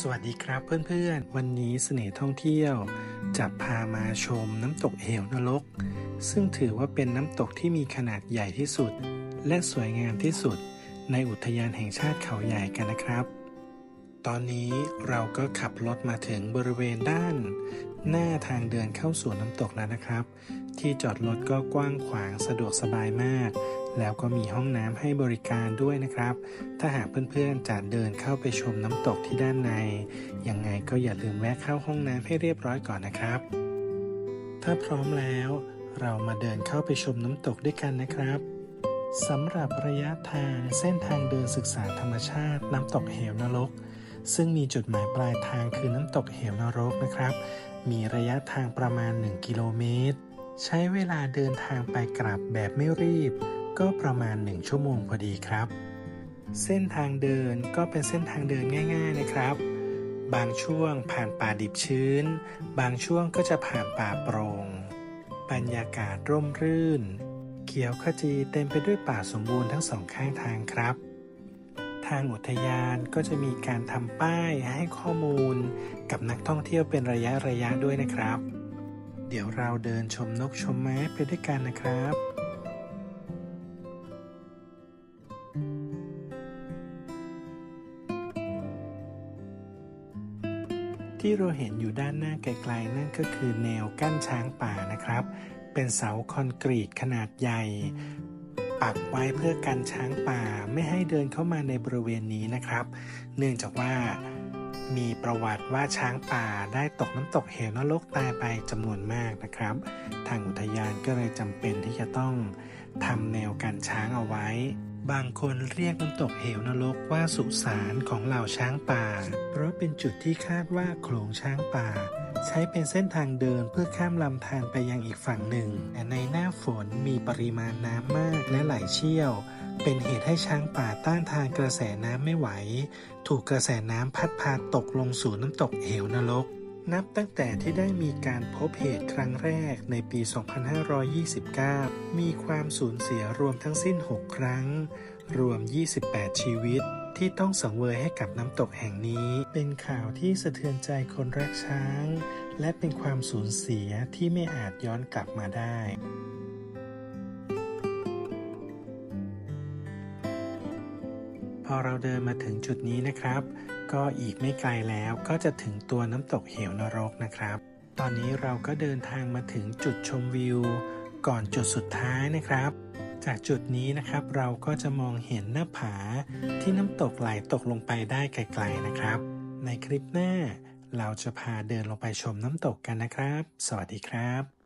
สวัสดีครับเพื่อนๆ วันนี้เสน่ห์ท่องเที่ยว จะพามาชมน้ำตกเหวนรก ซึ่งถือว่าเป็นน้ำตกที่มีขนาดใหญ่ที่สุด และสวยงามที่สุด ในอุทยานแห่งชาติเขาใหญ่กันนะครับ ตอนนี้เราก็ขับรถมาถึงบริเวณด้าน หน้าทางเดินเข้าสู่น้ำตกแล้วนะครับ ที่จอดรถก็กว้างขวางสะดวกสบายมาก แล้วก็มีห้องน้ำให้บริการด้วยนะครับ ถ้าหากเพื่อนๆจะเดินเข้าไปชมน้ำตกที่ด้านใน ยังไงก็อย่าลืมแวะเข้าห้องน้ำให้เรียบร้อยก่อนนะครับ ถ้าพร้อมแล้วเรามาเดินเข้าไปชมน้ำตกด้วยกันนะครับสำหรับระยะทางเส้นทางเดินศึกษาธรรมชาติน้ำตกเหวนรก ซึ่งมีจุดหมายปลายทางคือน้ำตกเหวนรกนะครับ มีระยะทางประมาณ 1 กิโลเมตร ใช้เวลาเดินทางไปกลับแบบไม่รีบ ก็ประมาณ 1 ชั่วโมงพอดีครับ เส้นทางเดินก็เป็นเส้นทางเดินง่าย ๆนะครับ บางช่วงผ่านป่าดิบชื้น บางช่วงก็จะผ่านป่าโปรง่งบรรยากาศร่มรื่น เขียวขจีเต็มไปด้วยป่าสมบูรณ์ทั้งสองข้างทางครับ ทางอุทยานก็จะมีการทำป้ายให้ข้อมูลกับนักท่องเที่ยวเป็นระยะระยะด้วยนะครับ เดี๋ยวเราเดินชมนกชมไม้ไปด้วยกันนะครับที่เราเห็นอยู่ด้านหน้าไกลๆนั่นก็คือแนวกั้นช้างป่านะครับ เป็นเสาคอนกรีตขนาดใหญ่ ปักไว้เพื่อกันช้างป่าไม่ให้เดินเข้ามาในบริเวณนี้นะครับ เนื่องจากว่า มีประวัติว่าช้างป่าได้ตกน้ำตกเหวนรกตายไปจำนวนมากนะครับ ทางอุทยานก็เลยจำเป็นที่จะต้องทำแนวกันช้างเอาไว้ บางคนเรียกน้ำตกเหวนรกว่าสุสานของเหล่าช้างป่า เพราะเป็นจุดที่คาดว่าโขลงช้างป่า ใช้เป็นเส้นทางเดินเพื่อข้ามลำธารไปยังอีกฝั่งหนึ่งแต่ในหน้าฝนมีปริมาณน้ำมากและไหลเชี่ยว เป็นเหตุให้ช้างป่าต้านทานกระแสน้ำไม่ไหว ถูกกระแสน้ำพัดพาตกลงสู่น้ำตกเหวนรก นับตั้งแต่ที่ได้มีการพบเหตุครั้งแรกในปี 2529 มีความสูญเสียรวมทั้งสิ้น 6 ครั้ง รวม 28 ชีวิตที่ต้องสังเวยให้กับน้ำตกแห่งนี้ เป็นข่าวที่สะเทือนใจคนรักช้าง และเป็นความสูญเสียที่ไม่อาจย้อนกลับมาได้ อเราเดินมาถึงจุดนี้นะครับ ก็อีกไม่ไกลแล้วก็จะถึงตัวน้ำตกเหวนรกนะครับ ตอนนี้เราก็เดินทางมาถึงจุดชมวิว ก่อนจุดสุดท้ายนะครับ จากจุดนี้นะครับเราก็จะมองเห็นหน้าผาที่น้ำตกไหลตกลงไปได้ไกลๆนะครับ ในคลิปหน้า เราจะพาเดินลงไปชมน้ำตกกันนะครับ สวัสดีครับ